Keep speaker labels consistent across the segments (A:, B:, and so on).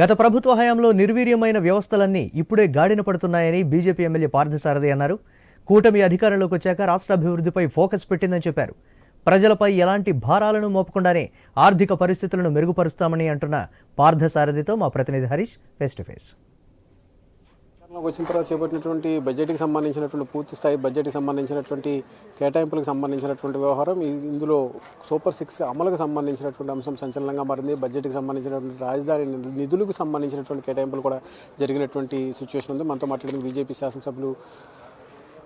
A: గత ప్రభుత్వ హయాంలో నిర్వీర్యమైన వ్యవస్థలన్నీ ఇప్పుడే గాడిన పడుతున్నాయని బీజేపీ ఎమ్మెల్యే పార్థసారథి అన్నారు. కూటమి అధికారంలోకి వచ్చాక రాష్ట్ర అభివృద్ధిపై ఫోకస్ పెట్టిందని చెప్పారు. ప్రజలపై ఎలాంటి భారాలను మోపకుండానే ఆర్థిక పరిస్థితులను మెరుగుపరుస్తామని అంటున్న పార్థసారథితో మా ప్రతినిధి హరీష్ ఫేస్ టు ఫేస్.
B: వచ్చిన తర్వాత చేపట్టినటువంటి బడ్జెట్కి సంబంధించినటువంటి పూర్తి స్థాయి బడ్జెట్కి సంబంధించినటువంటి కేటాయింపులకు సంబంధించినటువంటి వ్యవహారం ఇందులో సూపర్ సిక్స్ అమలుకు సంబంధించినటువంటి అంశం సంచలనంగా మారింది. బడ్జెట్కి సంబంధించినటువంటి రాజధాని నిధులకు సంబంధించినటువంటి కేటాయింపులు కూడా జరిగినటువంటి సిచ్యువేషన్ ఉంది. మనతో మాట్లాడిన బీజేపీ శాసనసభ్యులు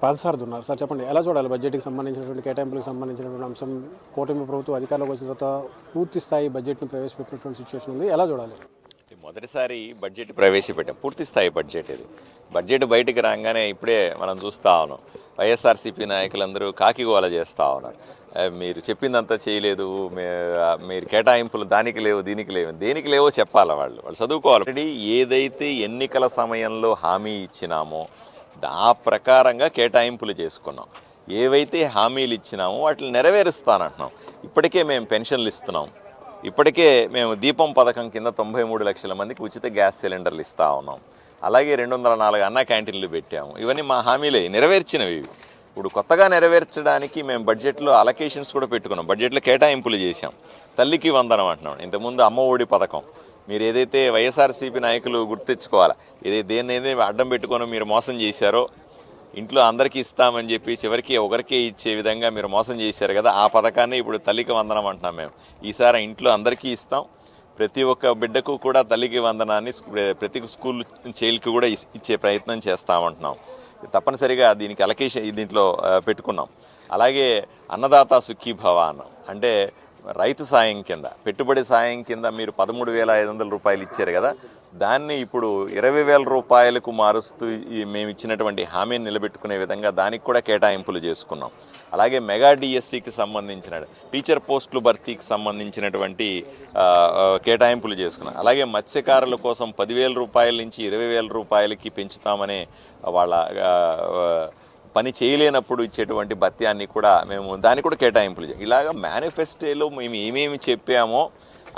B: పాదసారథి ఉన్నారు. సార్ చెప్పండి ఎలా చూడాలి బడ్జెట్కి సంబంధించినటువంటి కేటాయింపులకు సంబంధించినటువంటి అంశం? కూటమి ప్రభుత్వం అధికారంలోకి వచ్చిన తర్వాత పూర్తి స్థాయి బడ్జెట్ను ప్రవేశపెట్టినటువంటి సిచ్యువేషన్ ఉంది. ఎలా చూడాలి?
C: మొదటిసారి బడ్జెట్ ప్రవేశపెట్టాం. పూర్తి స్థాయి బడ్జెట్ ఇది. బడ్జెట్ బయటికి రాగానే ఇప్పుడే మనం చూస్తూ ఉన్నాం. వైఎస్ఆర్సీపీ నాయకులందరూ కాకిగోల చేస్తూ ఉన్నారు. మీరు చెప్పిందంతా చేయలేదు. మీరు కేటాయింపులు దానికి లేవు దీనికి లేవు. దేనికి లేవో చెప్పాలి వాళ్ళు. వాళ్ళు చదువుకోవాలి. ఆల్రెడీ ఏదైతే ఎన్నికల సమయంలో హామీ ఇచ్చినామో ఆ ప్రకారంగా కేటాయింపులు చేసుకున్నాం. ఏవైతే హామీలు ఇచ్చినామో వాటిని నెరవేరుస్తానంటున్నాం. ఇప్పటికే మేము పెన్షన్లు ఇస్తున్నాం. ఇప్పటికే మేము దీపం పథకం కింద తొంభై మూడు లక్షల మందికి ఉచిత గ్యాస్ సిలిండర్లు ఇస్తా ఉన్నాం. అలాగే రెండు వందల నాలుగు అన్న క్యాంటీన్లు పెట్టాము. ఇవన్నీ మా హామీలే నెరవేర్చినవి ఇప్పుడు కొత్తగా నెరవేర్చడానికి మేము బడ్జెట్లో అలకేషన్స్ కూడా పెట్టుకున్నాం. బడ్జెట్లో కేటాయింపులు చేశాం. తల్లికి వందనం అంటున్నాం. ఇంతకుముందు అమ్మ ఒడి పథకం. మీరు ఏదైతే వైఎస్ఆర్సీపీ నాయకులు గుర్తెచ్చుకోవాలి ఏదైతే దేన్ని అడ్డం పెట్టుకొని మీరు మోసం చేశారో ఇంట్లో అందరికీ ఇస్తామని చెప్పి చివరికి ఒకరికే ఇచ్చే విధంగా మీరు మోసం చేశారు కదా ఆ పథకాన్ని ఇప్పుడు తల్లికి వందనం అంటున్నాం మేము. ఈసారి ఇంట్లో అందరికీ ఇస్తాం. ప్రతి ఒక్క బిడ్డకు కూడా తల్లికి వందనాన్ని ప్రతి స్కూల్ చైల్డ్కి కూడా ఇస్- ఇచ్చే ప్రయత్నం చేస్తామంటున్నాం తప్పనిసరిగా దీనికి అలకేషన్ దీంట్లో పెట్టుకున్నాం. అలాగే అన్నదాత సుఖీభవ అన్నాం అంటే రైతు సాయం కింద పెట్టుబడి సాయం కింద మీరు పదమూడు వేల ఐదు వందల రూపాయలు ఇచ్చారు కదా దాన్ని ఇప్పుడు ఇరవై వేల రూపాయలకు మారుస్తూ మేము ఇచ్చినటువంటి హామీని నిలబెట్టుకునే విధంగా దానికి కూడా కేటాయింపులు చేసుకున్నాం. అలాగే మెగా డిఎస్సికి సంబంధించిన టీచర్ పోస్టులు భర్తీకి సంబంధించినటువంటి కేటాయింపులు చేసుకున్నాం. అలాగే మత్స్యకారుల కోసం పదివేల రూపాయల నుంచి ఇరవై వేల రూపాయలకి పెంచుతామనే వాళ్ళ పని చేయలేనప్పుడు ఇచ్చేటువంటి భత్యాన్ని కూడా మేము దాన్ని కూడా కేటాయింపులు ఇలాగ మేనిఫెస్టోలో మేము ఏమేమి చెప్పామో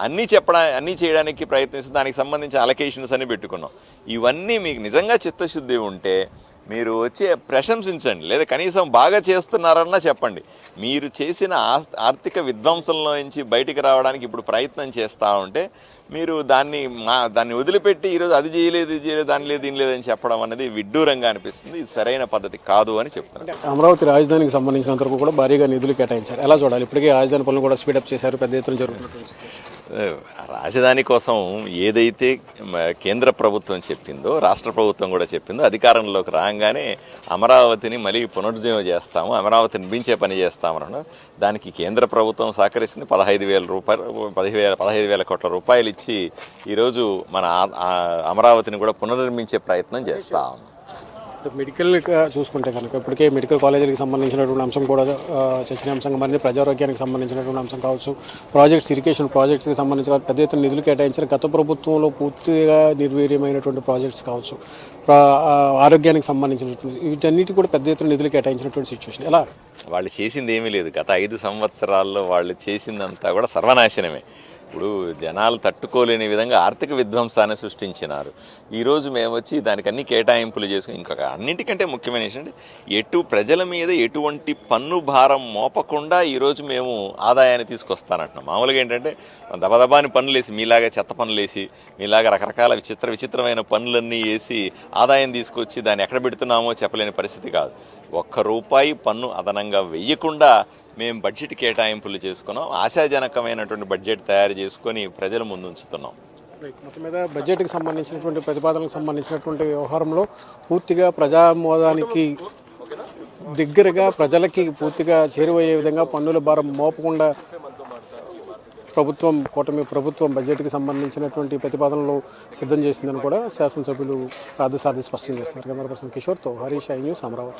C: అన్నీ చెప్పడా అన్నీ చేయడానికి ప్రయత్నిస్తే దానికి సంబంధించిన అలకేషన్స్ అని పెట్టుకున్నాం. ఇవన్నీ మీకు నిజంగా చిత్తశుద్ధి ఉంటే మీరు వచ్చి ప్రశంసించండి. లేదా కనీసం బాగా చేస్తున్నారన్నా చెప్పండి. మీరు చేసిన ఆర్థిక విధ్వంసంలో నుంచి బయటికి రావడానికి ఇప్పుడు ప్రయత్నం చేస్తూ ఉంటే మీరు దాన్ని మా దాన్ని వదిలిపెట్టి ఈరోజు అది చేయలేదు ఇది చేయలేదు దాని లేదు దీని లేదని చెప్పడం అనేది విడ్డూరంగా అనిపిస్తుంది. ఇది సరైన పద్ధతి కాదు అని చెప్తున్నారు.
B: అమరావతి రాజధానికి సంబంధించినంత వరకు కూడా భారీగా నిధులు కేటాయించారు. ఎలా చూడాలి? ఇప్పటికే రాజధాని పనులు కూడా స్పీడప్ చేశారు. పెద్ద ఎత్తున
C: జరుగుతుంది రాజధాని కోసం ఏదైతే కేంద్ర ప్రభుత్వం చెప్పిందో రాష్ట్ర ప్రభుత్వం కూడా చెప్పిందో అధికారంలోకి రాగానే అమరావతిని మళ్ళీ పునరుజ్జీవం చేస్తాము అమరావతిని నిర్మించే పని చేస్తామన్నాడు దానికి కేంద్ర ప్రభుత్వం సహకరిస్తుంది. పదహైదు వేల రూపాయలు పదివేల పదహైదు వేల కోట్ల రూపాయలు ఇచ్చి ఈరోజు మన ఆ అమరావతిని కూడా పునర్నిర్మించే ప్రయత్నం చేస్తాము.
B: మెడికల్ చూసుకుంటే కనుక ఇప్పటికే మెడికల్ కాలేజీలకు సంబంధించినటువంటి అంశం కూడా ఆ, చర్చనీయాంశంగా మారింది. ప్రజారోగ్యానికి సంబంధించినటువంటి అంశం కావచ్చు ప్రాజెక్ట్స్ ఇరిగేషన్ ప్రాజెక్ట్స్కి సంబంధించి పెద్ద ఎత్తున నిధులు కేటాయించిన గత ప్రభుత్వంలో పూర్తిగా నిర్వీర్యమైనటువంటి ప్రాజెక్ట్స్ కావచ్చు ఆరోగ్యానికి సంబంధించినటువంటి వీటన్నిటి కూడా పెద్ద ఎత్తున నిధులు కేటాయించినటువంటి సిచ్యువేషన్ ఎలా?
C: వాళ్ళు చేసింది ఏమీ లేదు. గత ఐదు సంవత్సరాల్లో వాళ్ళు చేసిందంతా కూడా సర్వనాశనమే. ఇప్పుడు జనాలు తట్టుకోలేని విధంగా ఆర్థిక విధ్వంసాన్ని సృష్టించినారు. ఈరోజు మేము వచ్చి దానికి అన్ని కేటాయింపులు చేసుకుని ఇంకొక అన్నిటికంటే ముఖ్యమైన ఏంటంటే ఎటు ప్రజల మీద ఎటువంటి పన్ను భారం మోపకుండా ఈరోజు మేము ఆదాయాన్ని తీసుకొస్తానంటున్నాం. మామూలుగా ఏంటంటే దబదబాని పనులు వేసి మీలాగా చెత్త పనులు వేసి మీలాగా రకరకాల విచిత్ర విచిత్రమైన పనులన్నీ వేసి ఆదాయం తీసుకొచ్చి దాన్ని ఎక్కడ పెడుతున్నామో చెప్పలేని పరిస్థితి కాదు. ఒక్క రూపాయి పన్ను అదనంగా వెయ్యకుండా మేము బడ్జెట్ కేటాయింపులు చేసుకున్నాం. ఆశాజనకమైనటువంటి బడ్జెట్ తయారు చేసుకొని ప్రజల ముందు ఉంచుతున్నాం
B: మొత్తం మీద బడ్జెట్కి సంబంధించినటువంటి ప్రతిపాదనలకు సంబంధించినటువంటి వ్యవహారంలో పూర్తిగా ప్రజామోదానికి దగ్గరగా ప్రజలకి పూర్తిగా చేరువయ్యే విధంగా పన్నుల భారం మోపకుండా ప్రభుత్వం కూటమి ప్రభుత్వం బడ్జెట్కి సంబంధించినటువంటి ప్రతిపాదనలు సిద్ధం చేసిందని కూడా శాసనసభ్యులు రాధసాది స్పష్టం చేస్తున్నారు. కెమెరా పర్సన్ కిషోర్తో హరీష్ ఐ న్యూస్ అమరావతి.